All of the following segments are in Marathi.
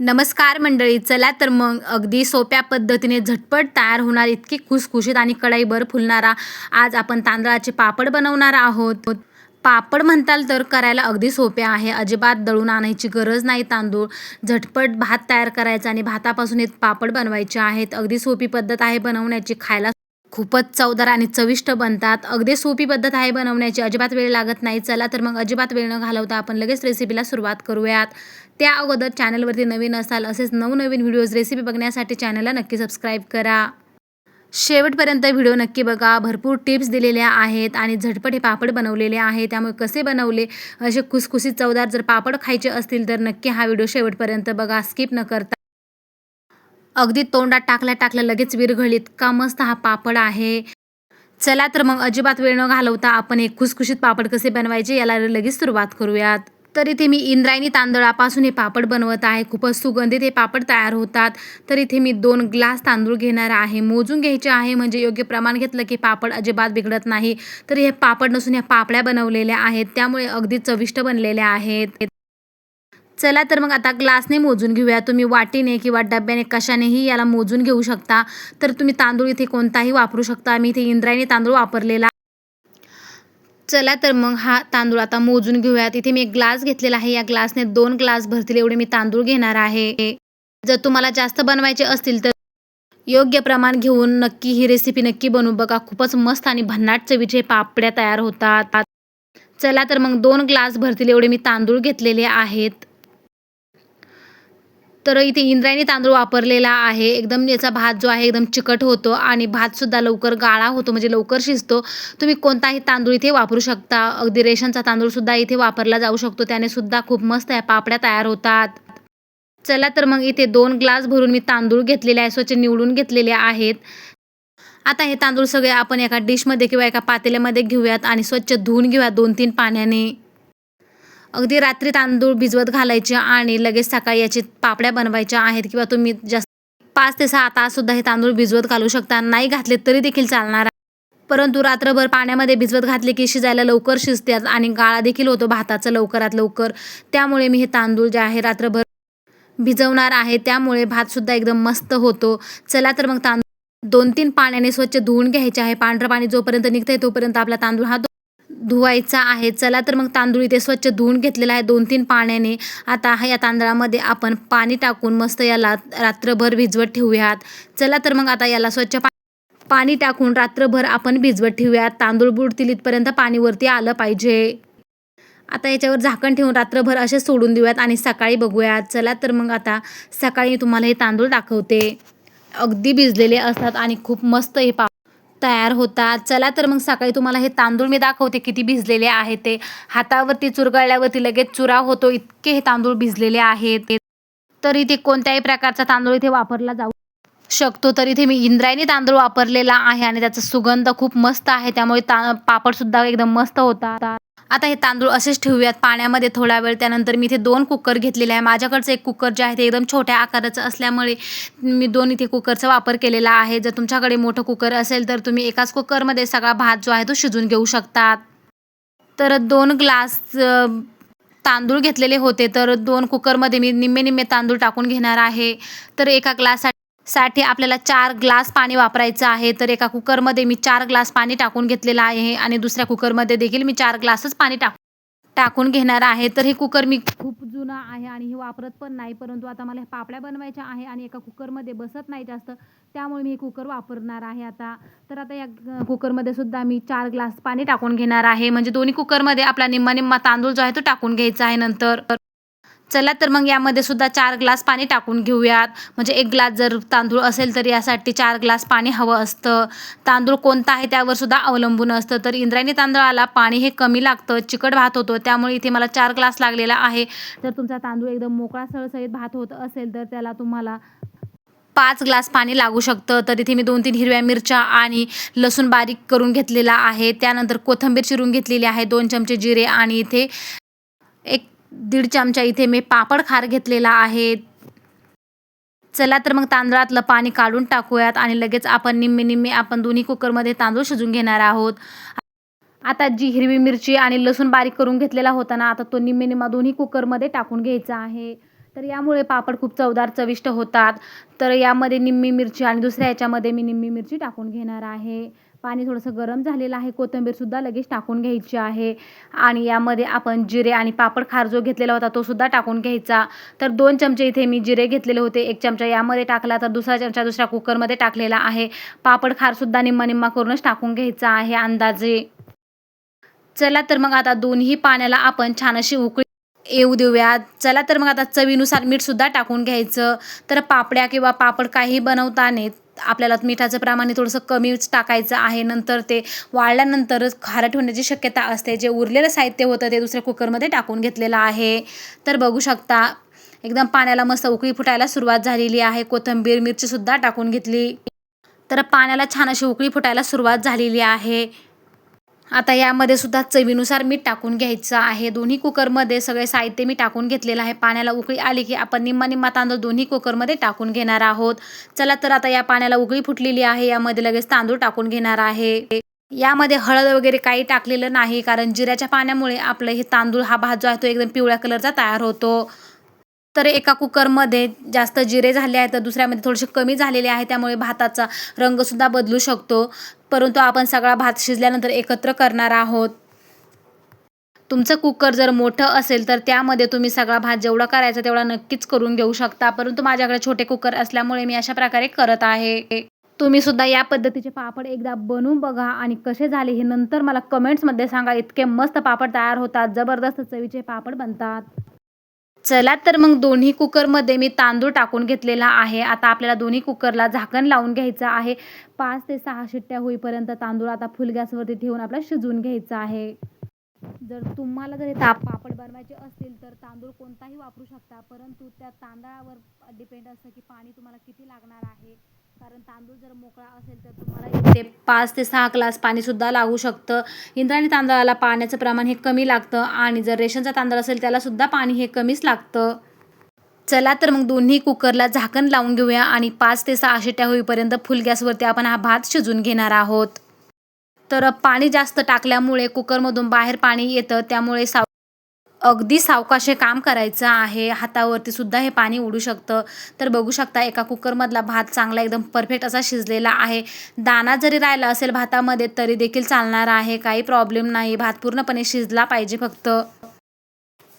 नमस्कार मंडळी चला तर मग अगदी सोप्या पद्धतीने झटपट तयार होणार इतकी खुसखुशीत आणि कढाईभर फुलणारा आज आपण तांदळाचे पापड बनवणार आहोत. पापड म्हणताल तर करायला अगदी सोपे आहे. अजिबात दळून आणायची गरज नाही तांदूळ. झटपट भात तयार करायचा आणि भातापासून हे पापड बनवायचे आहेत. अगदी सोपी पद्धत आहे बनवण्याची खायला खूपच चवदार आणि चविष्ट बनतात. अगदी सोपी पद्धत आहे बनवण्याची. अजिबात वेळ लागत नाही. चला तर मग अजिबात वेळ न घालवता आपण लगेच रेसिपीला सुरुवात करूयात. त्या अगोदर चॅनलवरती नवीन असाल असेच नवनवीन व्हिडिओज रेसिपी बघण्यासाठी चॅनलला नक्की सबस्क्राईब करा. शेवटपर्यंत व्हिडिओ नक्की बघा. भरपूर टिप्स दिलेल्या आहेत आणि झटपट हे पापड बनवलेले आहे त्यामुळे कसे बनवले? असे खुसखुशीत चवदार जर पापड खायचे असतील तर नक्की हा व्हिडिओ शेवटपर्यंत बघा. स्किप न करता. अगदी तोंडात टाकल्या टाकल्या लगेच विरघळीत का मस्त हा पापड आहे. चला तर मग अजिबात वेळ न घालवता आपण एक खुसखुशीत पापड कसे बनवायचे याला लगेच सुरुवात करूयात. तर इथे मी इंद्रायणी तांदळापासून हे पापड बनवत आहे. खूपच सुगंधित हे पापड तयार होतात. तर इथे मी दोन ग्लास तांदूळ घेणार आहे. मोजून घ्यायचे आहे म्हणजे योग्य प्रमाण घेतलं की पापड अजिबात बिघडत नाही. तर हे पापड नसून ह्या पापड्या बनवलेल्या आहेत. त्यामुळे अगदी चविष्ट बनलेल्या आहेत. चला तर मग आता ग्लासने मोजून घेऊया. तुम्ही वाटीने किंवा डब्याने कशानेही याला मोजून घेऊ शकता. तर तुम्ही तांदूळ इथे कोणताही वापरू शकता. मी इथे इंद्रायणी तांदूळ वापरलेला. चला तर मग हा तांदूळ आता मोजून घेऊयात इथे मी एक ग्लास घेतलेला आहे. या ग्लासने दोन ग्लास भरतील एवढे मी तांदूळ घेणार आहे. जर तुम्हाला जास्त बनवायचे असतील तर योग्य प्रमाण घेऊन नक्की ही रेसिपी नक्की बनवू बघा. खूपच मस्त आणि भन्नाट चवीचे पापड्या तयार होतात. चला तर मग दोन ग्लास भरतील एवढे मी तांदूळ घेतलेले आहेत. तर इथे इंद्रायणी तांदूळ वापरलेला आहे. एकदम याचा भात जो आहे एकदम चिकट होतो आणि भातसुद्धा लवकर गाळा होतो म्हणजे लवकर शिजतो. तुम्ही कोणताही तांदूळ इथे वापरू शकता. अगदी रेशनचा तांदूळसुद्धा इथे वापरला जाऊ शकतो. त्याने सुद्धा खूप मस्त आहे पापड्या तयार होतात. चला तर मग इथे दोन ग्लास भरून मी तांदूळ घेतलेले आहे स्वच्छ निवडून घेतलेले आहेत. आता हे तांदूळ सगळे आपण एका डिशमध्ये किंवा एका पातेल्यामध्ये घेऊयात आणि स्वच्छ धुवून घेऊयात दोन तीन पाण्याने. अगदी रात्री तांदूळ भिजवत घालायचे आणि लगेच सकाळी याची पापड्या बनवायच्या आहेत किंवा तुम्ही जास्त पाच ते सहा ताससुद्धा हे तांदूळ भिजवत घालू शकता. नाही घातले तरी देखील चालणार परंतु रात्रभर पाण्यामध्ये भिजवत घातले की शिजायला लवकर शिजतात आणि गाळा देखील होतो भाताचं लवकरात लवकर. त्यामुळे मी हे तांदूळ जे आहे रात्रभर भिजवणार आहे. त्यामुळे भातसुद्धा एकदम मस्त होतो. चला तर मग तांदूळ दोन तीन पाण्याने स्वच्छ धुवून घ्यायचे आहे. पांढरं पाणी जोपर्यंत निघतंय तोपर्यंत आपला तांदूळ हा धुवायचा आहे चला तर मग तांदूळ इथे स्वच्छ धुवून घेतलेला आहे दोन तीन पाण्याने. आता हा या तांदळामध्ये आपण पाणी टाकून मस्त याला रात्रभर भिजवत ठेवूयात. चला तर मग आता याला स्वच्छ पा पाणी टाकून रात्रभर आपण भिजवत ठेवूयात. तांदूळ बुडतील इथपर्यंत पाणीवरती आलं पाहिजे. आता याच्यावर झाकण ठेवून रात्रभर असे सोडून देऊयात आणि सकाळी बघूयात. चला तर मग आता सकाळी तुम्हाला हे तांदूळ दाखवते. अगदी भिजलेले असतात आणि खूप मस्त हे पा तयार होतात. चला तर मग सकाळी तुम्हाला हे तांदूळ मी दाखवते किती भिजलेले आहे ते. हातावरती चुरगळल्यावरती लगेच चुरा होतो. इतके हे तांदूळ भिजलेले आहेत. तर इथे कोणत्याही प्रकारचा तांदूळ इथे वापरला जाऊ शकतो. तर इथे मी इंद्रायणी तांदूळ वापरलेला आहे आणि त्याचा सुगंध खूप मस्त आहे. त्यामुळे ता पापडसुद्धा एकदम मस्त होता आता हे तांदूळ असेच ठेवूयात पाण्यामध्ये थोडा वेळ. त्यानंतर मी इथे दोन कुकर घेतलेले आहे. माझ्याकडचं एक कुकर जे आहे ते एकदम छोट्या आकाराचं असल्यामुळे मी दोन इथे कुकरचा वापर केलेला आहे. जर तुमच्याकडे मोठं कुकर असेल तर तुम्ही एकाच कुकरमध्ये सगळा भात जो आहे तो शिजून घेऊ शकतात. तर दोन ग्लास तांदूळ घेतलेले होते. तर दोन कुकरमध्ये मी निम्मे निम्मे तांदूळ टाकून घेणार आहे. तर एका ग्लाससाठी साठी आपल्याला चार ग्लास पाणी वापरायचं आहे. तर एका कुकरमध्ये मी चार ग्लास पाणी टाकून घेतलेलं आहे आणि दुसऱ्या कुकरमध्ये देखील मी चार ग्लासच पाणी टाक टाकून घेणार आहे. तर हे कुकर मी खूप जुनं आहे आणि हे वापरत पण नाही परंतु आता मला पापड्या बनवायच्या आहे आणि एका कुकरमध्ये बसत नाही जास्त. त्यामुळे मी हे कुकर वापरणार आहे आता. तर आता या कुकरमध्ये सुद्धा मी चार ग्लास पाणी टाकून घेणार आहे. म्हणजे दोन्ही कुकरमध्ये आपला निम्मा निम्मा तांदूळ जो आहे तो टाकून घ्यायचा आहे नंतर. चला तर मग यामध्ये सुद्धा चार ग्लास पाणी टाकून घेऊयात. म्हणजे एक ग्लास जर तांदूळ असेल तर यासाठी चार ग्लास पाणी हवं असतं. तांदूळ कोणता आहे त्यावर सुद्धा अवलंबून असतं. तर इंद्रायणी तांदळाला पाणी हे कमी लागतं चिकट भात होतो. त्यामुळे इथे मला चार ग्लास लागलेला आहे. तर तुमचा तांदूळ एकदम मोकळा सळसळीत भात होत असेल तर त्याला तुम्हाला पाच ग्लास पाणी लागू शकतं. तर इथे मी दोन तीन हिरव्या मिरच्या आणि लसूण बारीक करून घेतलेला आहे. त्यानंतर कोथिंबीर चिरून घेतलेली आहे. दोन चमचे जिरे आणि इथे एक दीड चमचा इथे मी पापड खार घेतलेला आहे. चला तर मग तांदळातलं पाणी काढून टाकूयात आणि लगेच आपण निम्मे निम्मे आपण दोन्ही कुकरमध्ये तांदूळ शिजून घेणार आहोत. आता जी हिरवी मिरची आणि लसूण बारीक करून घेतलेला होता ना आता तो निम्मे निम्मा दोन्ही कुकरमध्ये टाकून घ्यायचा आहे. तर यामुळे पापड खूप चवदार चविष्ट होतात. तर यामध्ये निम्मी मिरची आणि दुसऱ्या याच्यामध्ये मी निम्मी मिरची टाकून घेणार आहे. पाणी थोडंसं गरम झालेलं आहे. कोथिंबीरसुद्धा लगेच टाकून घ्यायची आहे. आणि यामध्ये आपण जिरे आणि पापड खार जो घेतलेला होता तो सुद्धा टाकून घ्यायचा. तर दोन चमचे इथे मी जिरे घेतलेले होते. एक चमचा यामध्ये टाकला तर दुसरा चमचा दुसऱ्या कुकरमध्ये टाकलेला आहे. पापड खारसुद्धा निम्मा निम्मा करूनच टाकून घ्यायचा आहे अंदाजे. चला तर मग आता दोन्ही पाण्याला आपण छान अशी उकळी येऊ देऊयात. चला तर मग आता चवीनुसार मीठसुद्धा टाकून घ्यायचं. तर पापड्या किंवा पापड काही बनवताना आपल्याला मिठाचं प्रमाण हे थोडंसं कमीच टाकायचं आहे. नंतर ते वाळल्यानंतरच खारट होण्याची शक्यता असते. जे उरलेलं साहित्य होतं ते दुसऱ्या कुकरमध्ये टाकून घेतलेलं आहे. तर बघू शकता एकदम पाण्याला मस्त उकळी फुटायला सुरुवात झालेली आहे. कोथिंबीर मिरचीसुद्धा टाकून घेतली. तर पाण्याला छान अशी उकळी फुटायला सुरुवात झालेली आहे. आता यामध्ये सुद्धा चवीनुसार मीठ टाकून घ्यायचं आहे. दोन्ही कुकरमध्ये सगळे साहित्य मी टाकून घेतलेलं आहे. पाण्याला उकळी आली की आपण निम्मा निम्मा तांदूळ दोन्ही कुकरमध्ये टाकून घेणार आहोत. चला तर आता या पाण्याला उकळी फुटलेली आहे. यामध्ये लगेच तांदूळ टाकून घेणार आहे. यामध्ये हळद वगैरे काही टाकलेलं नाही कारण जिऱ्याच्या पाण्यामुळे आपलं हे तांदूळ हा भात जो आहे तो एकदम पिवळ्या कलरचा तयार होतो. तर एका कुकरमध्ये जास्त जिरे झाले आहेत तर दुसऱ्यामध्ये थोडेसे कमी झालेले आहे त्यामुळे भाताचा रंगसुद्धा बदलू शकतो. परंतु आपण सगळा भात शिजल्यानंतर एकत्र करणार आहोत. तुमचं कुकर जर मोठं असेल तर त्यामध्ये तुम्ही सगळा भात जेवढा करायचा तेवढा नक्कीच करून घेऊ शकता. परंतु माझ्याकडे छोटे कुकर असल्यामुळे मी अशा प्रकारे करत आहे. तुम्ही सुद्धा या पद्धतीचे पापड एकदा बनवून बघा आणि कसे झाले हे नंतर मला कमेंट्समध्ये सांगा. इतके मस्त पापड तयार होतात जबरदस्त चवीचे पापड बनतात. चला तर मग दोन्ही कुकरमध्ये मी तांदूळ टाकून घेतलेला आहे. आता आपल्याला दोन्ही कुकरला झाकण लावून घ्यायचं आहे. पाच ते सहा शिट्ट्या होईपर्यंत तांदूळ आता फुल गॅसवरती ठेवून आपल्याला शिजवून घ्यायचं आहे. जर तुम्हाला जर ताप पापड बनवायचे असतील तर तांदूळ कोणताही वापरू शकता परंतु त्या तांदळावर डिपेंड असतं की पाणी तुम्हाला किती लागणार आहे. कारण तांदूळ जर मोकळा असेल तर तुम्हाला इथे पाच ते सहा ग्लास पाणीसुद्धा लागू शकतं. इंद्रायणी तांदळाला पाण्याचं प्रमाण हे कमी लागतं आणि जर रेशनचा तांदूळ असेल त्यालासुद्धा पाणी हे कमीच लागतं. चला तर मग दोन्ही कुकरला झाकण लावून घेऊया आणि पाच ते सहा शिट्ट्या होईपर्यंत फुल गॅसवरती आपण हा भात शिजून घेणार आहोत. तर पाणी जास्त टाकल्यामुळे कुकरमधून बाहेर पाणी येतं त्यामुळे साव अगदी सावकाशे काम करायचं आहे हातावरती सुद्धा हे पाणी उडू शकतं. तर बघू शकता एका कुकरमधला भात चांगला एकदम परफेक्ट असा शिजलेला आहे. दाना जरी राहिला असेल भातामध्ये तरी देखील चालणार आहे. काही प्रॉब्लेम नाही. भात पूर्णपणे शिजला पाहिजे फक्त.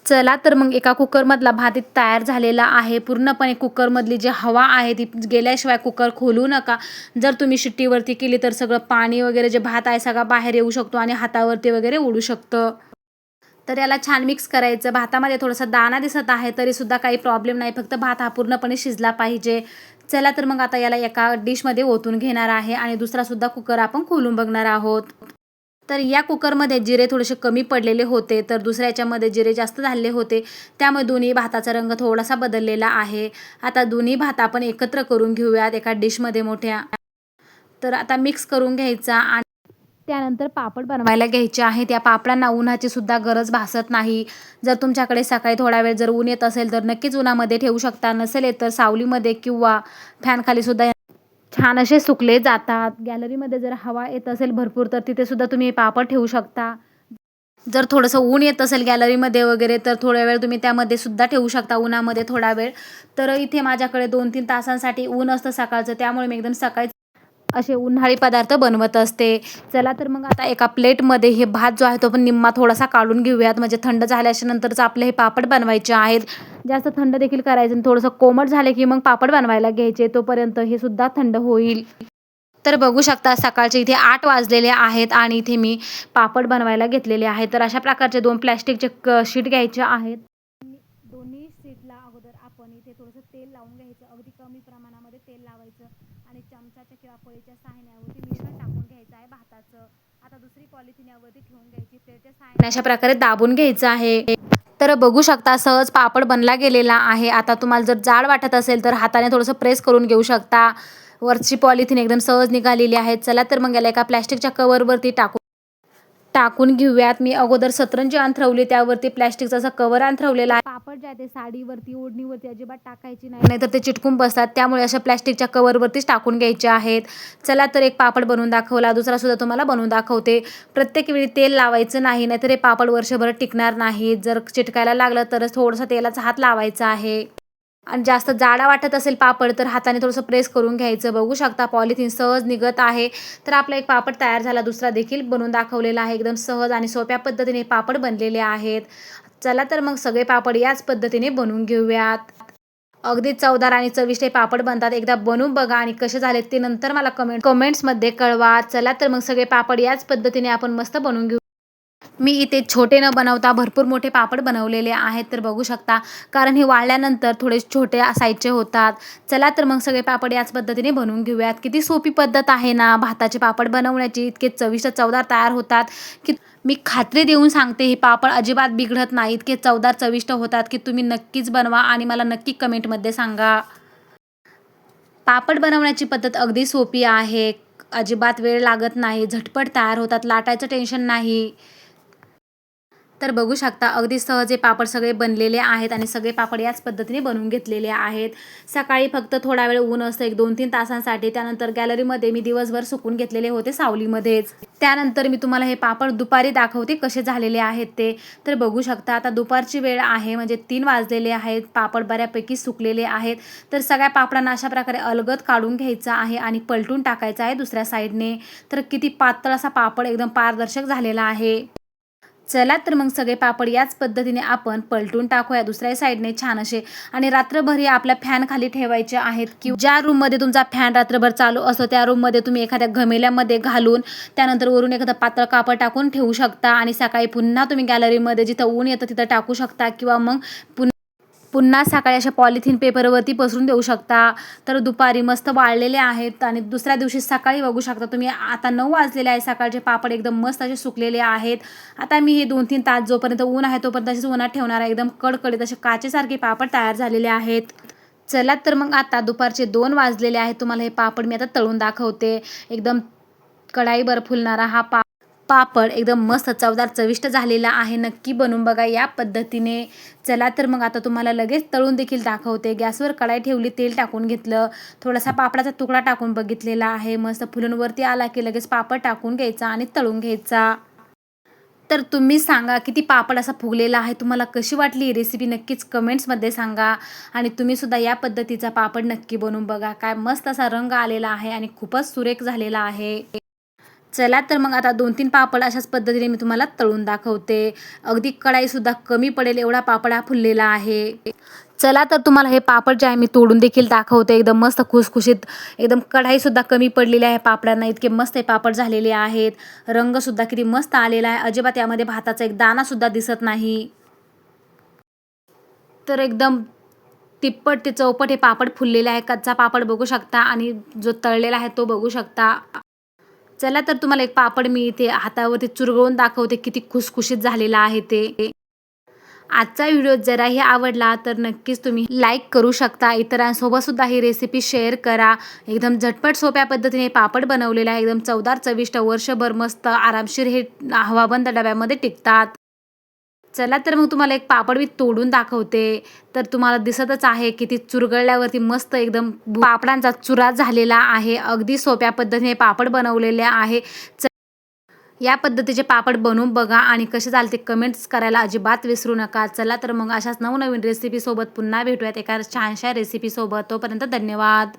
चला तर मग एका कुकरमधला भात तयार झालेला आहे. पूर्णपणे कुकरमधली जी हवा आहे ती गेल्याशिवाय कुकर खोलू नका. जर तुम्ही शिट्टीवरती केली तर सगळं पाणी वगैरे जे भात आहे सगळा बाहेर येऊ शकतो आणि हातावरती वगैरे उडू शकतं. तर याला छान मिक्स करायचं. भातामध्ये थोडासा दाना दिसत आहे तरीसुद्धा काही प्रॉब्लेम नाही. फक्त भात हा पूर्णपणे शिजला पाहिजे. चला तर मग आता याला एका डिशमध्ये ओतून घेणार आहे आणि दुसरासुद्धा कुकर आपण खोलून बघणार आहोत. तर या कुकरमध्ये जिरे थोडेसे कमी पडलेले होते तर दुसऱ्या याच्यामध्ये जिरे जास्त झालेले होते. त्यामुळे दोन्ही भाताचा रंग थोडासा बदललेला आहे. आता दोन्ही भात आपण एकत्र करून घेऊयात एका डिशमध्ये मोठ्या. तर आता मिक्स करून घ्यायचा आणि त्यानंतर पापड बनवायला घ्यायचे आहे त्या पापडांना उन्हाची सुद्धा गरज भासत नाही. जर तुमच्याकडे सकाळी थोडा वेळ जर ऊन येत असेल तर नक्कीच उन्हामध्ये ठेवू शकता. नसेल येत तर सावलीमध्ये किंवा फॅनखाली सुद्धा छान असे सुकले जातात. गॅलरीमध्ये जर हवा येत असेल भरपूर तर तिथे सुद्धा तुम्ही पापड ठेवू शकता. जर थोडंसं ऊन येत असेल गॅलरीमध्ये वगैरे तर थोड्या वेळ तुम्ही त्यामध्ये सुद्धा ठेवू शकता उन्हामध्ये थोडा वेळ. तर इथे माझ्याकडे दोन तीन तासांसाठी ऊन असतं सकाळचं. त्यामुळे मी एकदम सकाळी असे उन्हाळी पदार्थ बनवत असते. चला तर मग आता एका प्लेटमध्ये हे भात जो आहे तो पण निम्मा थोडासा काढून घेऊयात. म्हणजे थंड झाल्याच्या नंतरच आपले हे पापड बनवायचे आहेत. जास्त थंड देखील करायचं आणि थोडंसं कोमट झाले की मग पापड बनवायला घ्यायचे. तोपर्यंत हे सुद्धा थंड होईल. तर बघू शकता सकाळचे इथे आठ वाजलेले आहेत आणि इथे मी पापड बनवायला घेतलेले आहेत. तर अशा प्रकारचे दोन प्लॅस्टिकचे क शीट घ्यायचे आहेत दोन्ही शीटला अगोदर आपण इथे थोडंसं तेल लावून घ्यायचं अगदी कमी प्रमाणामध्ये तेल लावायचं आणि चमचाच्या किंवा पोळीच्या सहाय्यावरती मिश्रण टाकून घ्यायचं आहे भाताचं. आता दुसरी पॉलिथिन यावरती ठेवून घ्यायची. प्लेटच्या सहाय्याने अशा प्रकारे दाबून घ्यायचं आहे. तर बघू शकता सहज पापड बनला गेलेला आहे. आता तुम्हाला जर जाड वाटत असेल तर हाताने थोडंसं प्रेस करून घेऊ शकता. वरची पॉलिथिन एकदम सहज निघालेली आहे. चला तर मग याला एका प्लॅस्टिकच्या कवरवरती टाकू. टाकून घेऊयात. मी अगोदर सतरंजी अंथरवली त्यावरती प्लॅस्टिकचा असा कवर अंथरवलेला आहे. पापड जे आहे ते साडीवरती ओढणीवरती अजिबात टाकायची नाही. नाहीतर ते चिटकून बसतात. त्यामुळे अशा प्लॅस्टिकच्या कवरवरतीच टाकून घ्यायचे आहेत. चला तर एक पापड बनवून दाखवला. दुसरा सुद्धा तुम्हाला बनवून दाखवते. प्रत्येक वेळी तेल लावायचं नाही नाहीतर हे पापड वर्षभर टिकणार नाही जर चिटकायला लागलं तरच थोडंसं तेलाचा हात लावायचा आहे. आणि जास्त जाडा वाटत असेल पापड तर हाताने थोडंसं प्रेस करून घ्यायचं. बघू शकता पॉलिथिन सहज निघत आहे. तर आपला एक पापड तयार झाला दुसरा देखील बनवून दाखवलेला आहे. एकदम सहज आणि सोप्या पद्धतीने पापड बनलेले आहेत. चला तर मग सगळे पापड याच पद्धतीने बनवून घेऊयात. अगदी चवदार आणि चविष्ट हे पापड बनतात. एकदा बनवून बघा आणि कसे झाले ते नंतर मला कमेंट कमेंट्समध्ये कळवा. चला तर मग सगळे पापड याच पद्धतीने आपण मस्त बनवून घेऊ मी इथे छोटे न बनवता भरपूर मोठे पापड बनवलेले आहेत तर बघू शकता. कारण हे वाळल्यानंतर थोडे छोटे साईजचे होतात. चला तर मग सगळे पापड याच पद्धतीने बनवून घेऊयात. किती सोपी पद्धत आहे ना भाताचे पापड बनवण्याची. इतके चविष्ट चवदार तयार होतात. की मी खात्री देऊन सांगते हे पापड अजिबात बिघडत नाही. इतके चवदार चविष्ट होतात की तुम्ही नक्कीच बनवा आणि मला नक्की कमेंटमध्ये सांगा. पापड बनवण्याची पद्धत अगदी सोपी आहे. अजिबात वेळ लागत नाही. झटपट तयार होतात. लाटायचं टेन्शन नाही. तर बघू शकता अगदी सहज हे पापड सगळे बनलेले आहेत आणि सगळे पापड याच पद्धतीने बनवून घेतलेले आहेत. सकाळी फक्त थोडा वेळ ऊन असतं एक दोन तीन तासांसाठी. त्यानंतर गॅलरीमध्ये मी दिवसभर सुकून घेतलेले होते सावलीमध्येच. त्यानंतर मी तुम्हाला हे पापड दुपारी दाखवते कसे झालेले आहेत ते. तर बघू शकता आता दुपारची वेळ आहे म्हणजे तीन वाजलेले आहेत. पापड बऱ्यापैकी सुकलेले आहेत. तर सगळ्या पापडांना अशा प्रकारे अलगद काढून घ्यायचा आहे आणि पलटून टाकायचा आहे दुसऱ्या साईडने. तर किती पातळ असा पापड एकदम पारदर्शक झालेला आहे. चला तर मग सगळे पापड याच पद्धतीने आपण पलटून टाकूया. दुसऱ्या साईडने छान असे आणि रात्रभर हे आपल्या फॅन खाली ठेवायचे आहेत. की ज्या रूममध्ये तुमचा फॅन रात्रभर चालू असतो त्या रूममध्ये तुम्ही एखाद्या घमेल्यामध्ये घालून त्यानंतर वरून एखादं पातळ कापड टाकून ठेवू शकता आणि सकाळी पुन्हा तुम्ही गॅलरीमध्ये जिथं ऊन येतं तिथं टाकू शकता किंवा मग पुन्हा पुन्हा सकाळी अशा पॉलिथिन पेपरवरती पसरून देऊ शकता. तर दुपारी मस्त वाळलेले आहेत आणि दुसऱ्या दिवशी सकाळी बघू शकता तुम्ही. आता नऊ वाजलेले आहे सकाळचे पापड एकदम मस्त असे सुकलेले आहेत. आता मी हे दोन तीन तास जोपर्यंत ऊन आहे तोपर्यंत असेच उन्हात ठेवणार आहे. एकदम कडकडीत असे काचेसारखे पापड तयार झालेले आहेत. चला तर मग आता दुपारचे दोन वाजलेले आहेत. तुम्हाला हे पापड मी आता तळून दाखवते. एकदम कढाईवर फुलणारा हा पा पापड एकदम मस्त चवदार चविष्ट झालेला आहे. नक्की बनवून बघा या पद्धतीने. चला तर मग आता तुम्हाला लगेच तळून देखील दाखवते. गॅसवर कढाई ठेवली तेल टाकून घेतलं. थोडासा पापडाचा तुकडा टाकून बघितलेला आहे. मस्त फुलूनवरती आला की लगेच पापड टाकून घ्यायचा आणि तळून घ्यायचा. तर तुम्ही सांगा किती पापड असा फुगलेला आहे? तुम्हाला कशी वाटली ही रेसिपी नक्कीच कमेंट्समध्ये सांगा. आणि तुम्हीसुद्धा या पद्धतीचा पापड नक्की बनवून बघा. काय मस्त असा रंग आलेला आहे आणि खूपच सुरेख झालेला आहे. चला तर मग आता दोन तीन पापड अशाच पद्धतीने मी तुम्हाला तळून दाखवते. अगदी कढाईसुद्धा कमी पडेल एवढा पापड हा फुललेला आहे. चला तर तुम्हाला हे पापड जे आहे मी तोडून देखील दाखवते. एकदम मस्त खुसखुशीत एकदम कढाईसुद्धा कमी पडलेली आहे पापडांना इतके मस्त हे पापड झालेले आहेत. रंगसुद्धा किती मस्त आलेला आहे. अजिबात यामध्ये भाताचा एक दाणासुद्धा दिसत नाही. तर एकदम तिप्पट ते चौपट हे पापड फुललेले आहे कच्चा पापड बघू शकता आणि जो तळलेला आहे तो बघू शकता. चला तर तुम्हाला एक पापड मी इथे हातावरती चुरगळून दाखवते किती खुसखुशीत झालेला आहे ते. आजचा व्हिडिओ जराही आवडला तर नक्कीच तुम्ही लाईक करू शकता. इतरांसोबत सुद्धा ही रेसिपी शेअर करा. एकदम झटपट सोप्या पद्धतीने पापड बनवलेला आहे. एकदम चवदार चविष्ट वर्षभर मस्त आरामशीर हे हवाबंद डब्यामध्ये टिकतात. चला तर मग तुम्हाला एक पापड मी तोडून दाखवते. तर तुम्हाला दिसतच आहे की ती चुरगळल्यावरती मस्त एकदम पापडांचा चुरा झालेला आहे. अगदी सोप्या पद्धतीने पापड बनवलेले आहे. या पद्धतीचे पापड बनवून बघा आणि कसे झाले ते कमेंट्स करायला अजिबात विसरू नका. चला तर मग अशाच नवनवीन रेसिपीसोबत पुन्हा भेटूयात एका छानशा रेसिपीसोबत तोपर्यंत धन्यवाद.